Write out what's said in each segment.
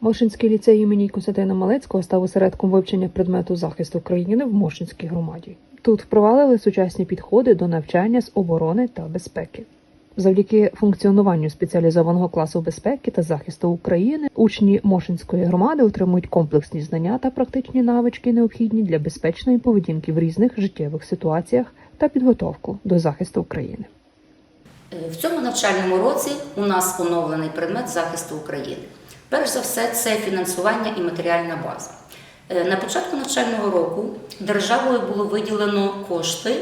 Мошинський ліцей імені Костянтина Малецького став осередком вивчення предмету захисту країни в Мошинській громаді. Тут впровадили сучасні підходи до навчання з оборони та безпеки. Завдяки функціонуванню спеціалізованого класу безпеки та захисту України учні Мошинської громади отримують комплексні знання та практичні навички, необхідні для безпечної поведінки в різних життєвих ситуаціях та підготовку до захисту України. В цьому навчальному році у нас оновлений предмет захисту України. Перш за все, це фінансування і матеріальна база. Е, На початку навчального року державою було виділено кошти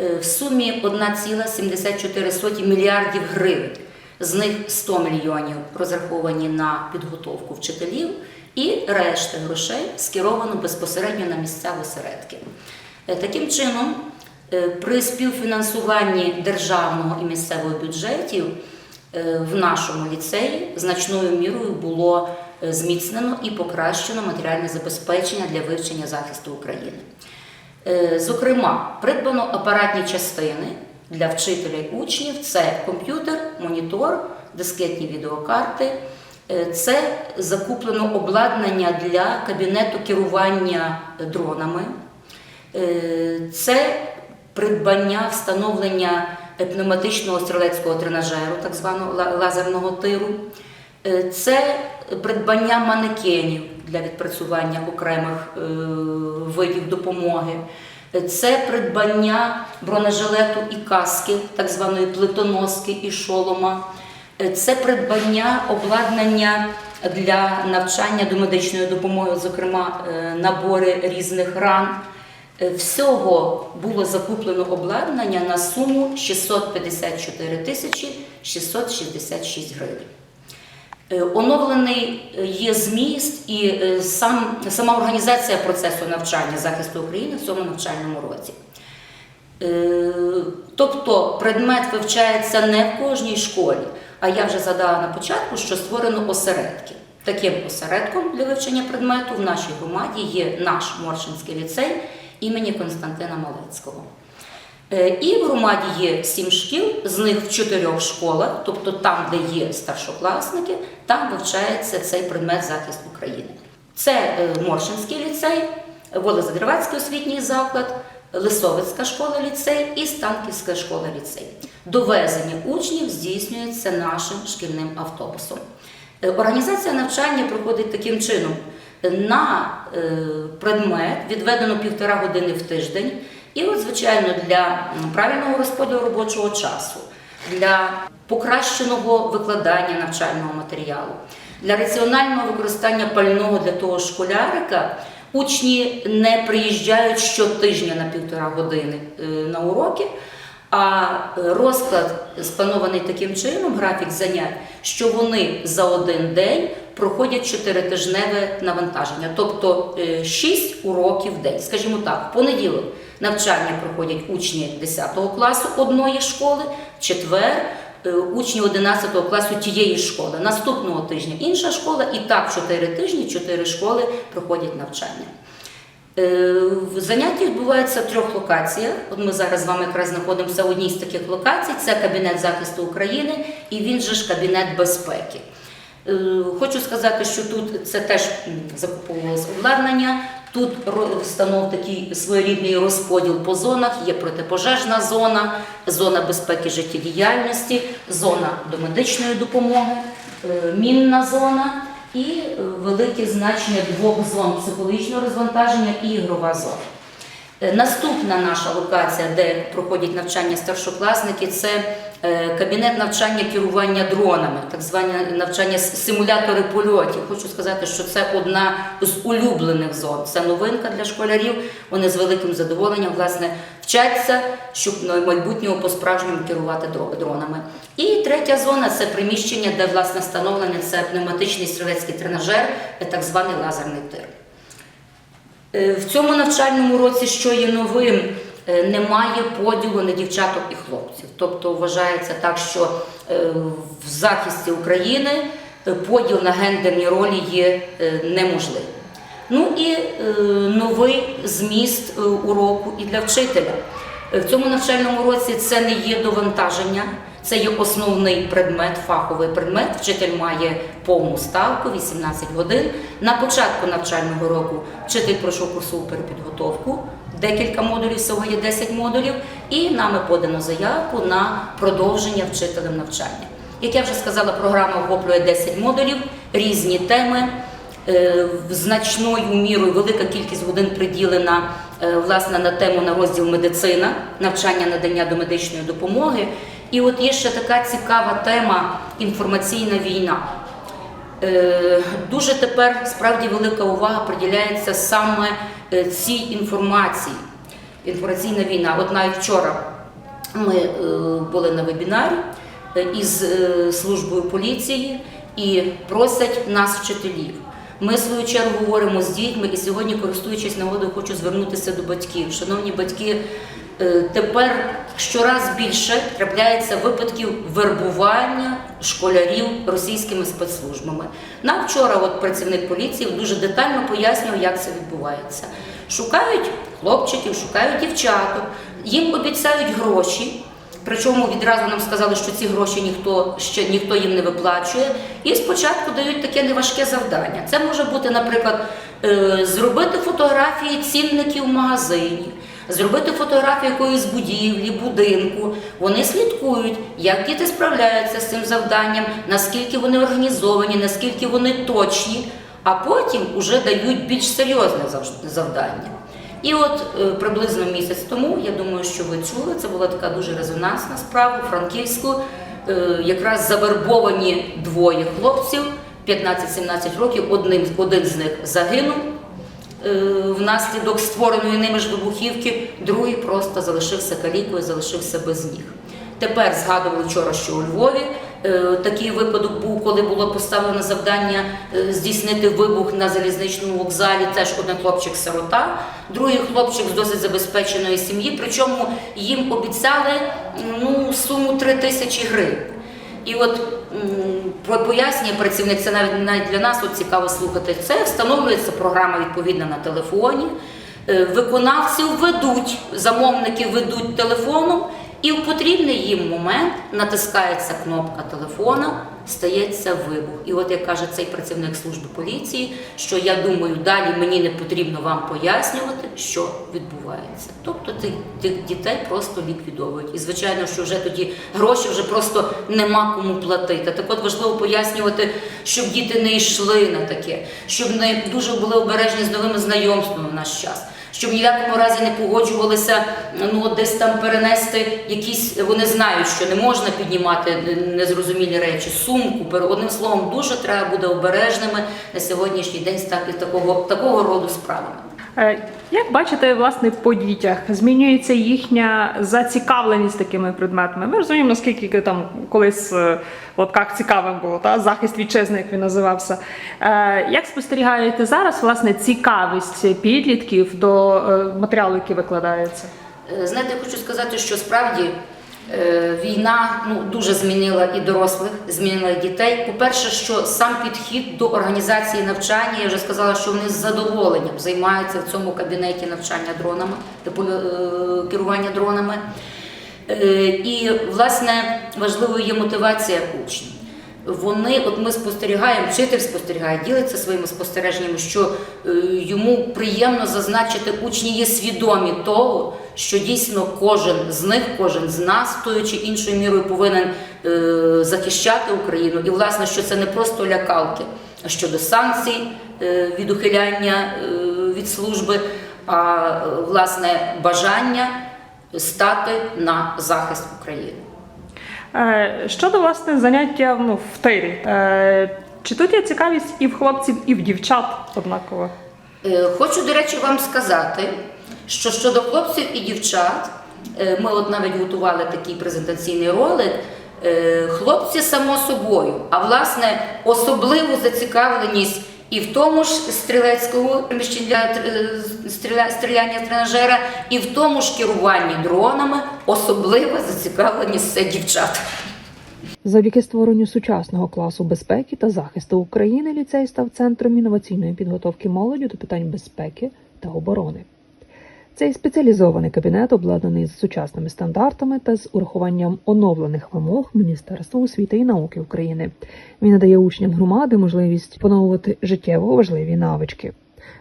е, в сумі 1,74 мільярдів гривень. З них 100 мільйонів розраховані на підготовку вчителів, і решта грошей скеровано безпосередньо на місцеві осередки. Е, Таким чином, при співфінансуванні державного і місцевого бюджетів в нашому ліцеї значною мірою було е, зміцнено і покращено матеріальне забезпечення для вивчення захисту України. Е, Зокрема, придбано апаратні частини для вчителя і учнів: це комп'ютер, монітор, дискетні відеокарти. Е, Це закуплено обладнання для кабінету керування дронами. Е, Це придбання встановлення пневматичного стрілецького тренажеру, так званого лазерного тиру. Е, Це придбання манекенів для відпрацювання окремих е, видів допомоги. Е, Це придбання бронежилету і каски, так званої плитоноски і шолома. Це придбання обладнання для навчання до медичної допомоги, зокрема набори різних ран. Е, Всього було закуплено обладнання на суму 654 тисячі 666 гривень. Е, Оновлений е, є зміст і сам, сама організація процесу навчання захисту України в цьому навчальному році. Тобто предмет вивчається не в кожній школі, а я вже задала на початку, що створено осередки. Таким осередком для вивчення предмету в нашій громаді є наш Моршинський ліцей імені Константина Малецького. Е, І в громаді є сім шкіл, з них в чотирьох школах, тобто там, де є старшокласники, там вивчається цей предмет захист України. Це е, Моршинський ліцей, Волозадрівацький освітній заклад, Лисовицька школа ліцей і Станківська школа ліцей. Довезення учнів здійснюється нашим шкільним автобусом. Е, Організація навчання проходить таким чином. На е, предмет відведено півтора години в тиждень, і, от, звичайно, для правильного розподілу робочого часу, для покращеного викладання навчального матеріалу, для раціонального використання пального для того школярика. Учні не приїжджають щотижня на півтора години е, на уроки, а е, розклад спланований таким чином, графік занять, що вони за один день проходять чотиритижневе навантаження, тобто 6 уроків в день. Скажімо так, в понеділок навчання проходять учні 10 класу одної школи, в четвер е, учні 11 класу тієї школи. Наступного тижня інша школа, і так 4 тижні, 4 школи проходять навчання. Е, Заняття відбуваються в трьох локаціях. От ми зараз з вами якраз знаходимося в одній з таких локацій. Це кабінет захисту України і він же ж кабінет безпеки. Е, Хочу сказати, що тут це теж закуповувалось обладнання. Тут ро- встанов такий своєрідний розподіл по зонах. Є протипожежна зона, зона безпеки життєдіяльності, зона до медичної допомоги, е, мінна зона і е, велике значення двох зон психологічного розвантаження і ігрова зона. Наступна наша локація, де проходять навчання старшокласники, це кабінет навчання керування дронами, так звані навчання симулятори польотів. Хочу сказати, що це одна з улюблених зон. Це новинка для школярів. Вони з великим задоволенням власне вчаться, щоб на майбутнього по-справжньому керувати дронами. І третя зона це приміщення, де власне встановлений це пневматичний стрілецький тренажер, е, так званий лазерний тир. Е, В цьому навчальному році, що є новим, е, немає поділу на дівчаток і хлопців. Тобто вважається так, що е, в захисті України е, поділ на гендерні ролі є е, неможливим. Ну і е, новий зміст е, уроку і для вчителя. Е, В цьому навчальному році це не є довантаження, це є основний предмет, фаховий предмет. Вчитель має повну ставку 18 годин. На початку навчального року вчитель пройшов курсову перепідготовку. Декілька модулів, всього є 10 модулів, і нами подано заявку на продовження вчителем навчання. Як я вже сказала, програма охоплює 10 модулів, різні теми. Е, значною мірою велика кількість годин приділена е, власне на тему на розділ медицина, навчання надання до медичної допомоги. І от є ще така цікава тема інформаційна війна. Е, Дуже тепер справді велика увага приділяється саме цій інформації. Інформаційна війна. От навіть вчора ми е, були на вебінарі е, із е, службою поліції і просять нас, вчителів. Ми в свою чергу говоримо з дітьми, і сьогодні, користуючись нагодою, хочу звернутися до батьків. Шановні батьки, е, тепер щораз більше трапляється випадків вербування школярів російськими спецслужбами. Нам вчора, от працівник поліції дуже детально пояснював, як це відбувається. Шукають хлопчиків, шукають дівчаток, їм обіцяють гроші. Причому відразу нам сказали, що ці гроші ніхто ще ніхто їм не виплачує. І спочатку дають таке неважке завдання. Це може бути, наприклад, е, зробити фотографії цінників в магазині, зробити фотографію якоїсь будівлі, будинку. Вони слідкують, як діти справляються з цим завданням, наскільки вони організовані, наскільки вони точні, а потім вже дають більш серйозне завдання. І от е, приблизно місяць тому, я думаю, що ви чули, це була така дуже резонансна справа Франківську. Е, якраз завербовані двоє хлопців 15-17 років. Одним, один з них загинув внаслідок створеної ними ж вибухівки, другий просто залишився калікою, залишився без ніг. Тепер згадували вчора, що у Львові е, такий випадок був, коли було поставлено завдання е, здійснити вибух на залізничному вокзалі. Теж один хлопчик-сирота, другий хлопчик з досить забезпеченої сім'ї. Причому їм обіцяли ну, суму 3 тисячі гривень. І от пояснює працівник, це навіть навіть для нас от цікаво слухати. Це встановлюється програма відповідна на телефоні. Е, Виконавців ведуть, замовники ведуть телефоном, і в потрібний їм момент натискається кнопка телефона, стається вибух. І от як каже цей працівник служби поліції, що я думаю, далі мені не потрібно вам пояснювати, що відбувається. Тобто тих, дітей просто ліквідовують. І звичайно, що вже тоді гроші вже просто нема кому платити. Так от важливо пояснювати, щоб діти не йшли на таке, щоб не дуже були обережні з новими знайомствами в наш час. Щоб ні в якому разі не погоджувалися ну десь там перенести якісь. Вони знають, що не можна піднімати незрозумілі речі, сумку. Одним словом, дуже треба бути обережними на сьогоднішній день з так- такого, такого роду справами. Е, Як бачите, власне, по дітях змінюється їхня зацікавленість такими предметами. Ми розуміємо, наскільки там колись е, в лапках цікавим було, та захист вітчизни, як він називався. Е, Як спостерігаєте зараз власне цікавість підлітків до е, матеріалу, який викладається? Е, Знаєте, хочу сказати, що справді е, війна ну, дуже змінила і дорослих, змінила і дітей. По-перше, що сам підхід до організації навчання, я вже сказала, що вони з задоволенням займаються в цьому кабінеті навчання дронами, типу е, керування дронами. Е, І, власне, важливою є мотивація учнів. Вони, от ми спостерігаємо, вчитель спостерігає, ділиться своїми спостереженнями, що е, йому приємно зазначити, учні є свідомі того, що дійсно кожен з них, кожен з нас, тою чи іншою мірою повинен е, захищати Україну. І, власне, що це не просто лякалки щодо санкцій е, від ухиляння е, від служби, а власне бажання стати на захист України. Е, Щодо власне заняття ну, в тирі, е, чи тут є цікавість і в хлопців, і в дівчат однаково? Е, Хочу, до речі, вам сказати, що щодо хлопців і дівчат, ми от навіть готували такий презентаційний ролик. Хлопці само собою, а власне особливу зацікавленість і в тому ж стрілецькому приміщенні для е, стріля- стріляння тренажера, і в тому ж керуванні дронами особливо зацікавлені це дівчат. Завдяки створенню сучасного класу безпеки та захисту України ліцей став центром інноваційної підготовки молоді до питань безпеки та оборони. Цей спеціалізований кабінет обладнаний з сучасними стандартами та з урахуванням оновлених вимог Міністерства освіти і науки України. Він надає учням громади можливість поновувати життєво важливі навички.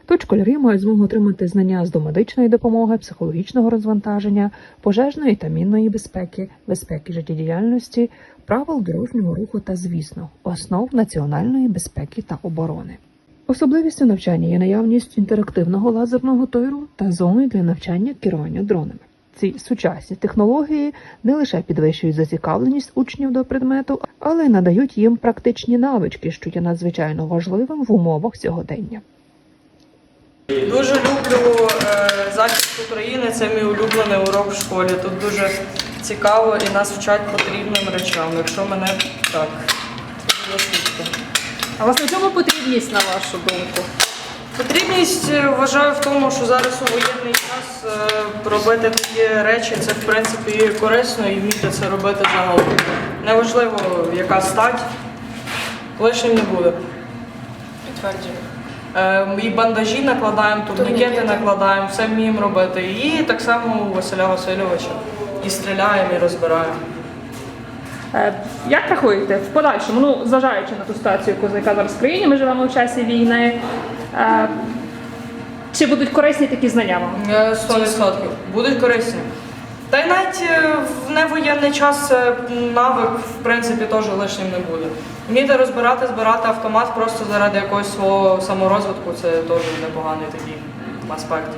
Тут школярі мають змогу отримати знання з домедичної допомоги, психологічного розвантаження, пожежної та мінної безпеки, безпеки життєдіяльності, правил дорожнього руху та, звісно, основ національної безпеки та оборони. Особливістю навчання є наявність інтерактивного лазерного тойру та зони для навчання керування дронами. Ці сучасні технології не лише підвищують зацікавленість учнів до предмету, але й надають їм практичні навички, що є надзвичайно важливим в умовах сьогодення. Дуже люблю е, захист України. Це мій улюблений урок в школі. Тут дуже цікаво і нас вчать потрібним речам. Якщо мене так, це. А власне, в чому потрібність на вашу думку? Потрібність е, вважаю в тому, що зараз у воєнний час е, робити такі речі це в принципі корисно і вміти це робити загалом. Неважливо, яка стать, лишнім не буде. Підтверджую. Е, і бандажі накладаємо, турнікети накладаємо, все вміємо робити. І так само у Василя Васильовича. І стріляємо, і розбираємо. Е, Як рахуєте в подальшому, ну зважаючи на ту ситуацію, яка зараз в країні, ми живемо в часі війни. е, Чи будуть корисні такі знання вам? Е, 100% будуть корисні. Та й навіть е, в невоєнний час е, навик, в принципі, теж лишнім не буде. Вміти розбирати, збирати автомат просто заради якогось свого саморозвитку це теж непоганий такий аспект.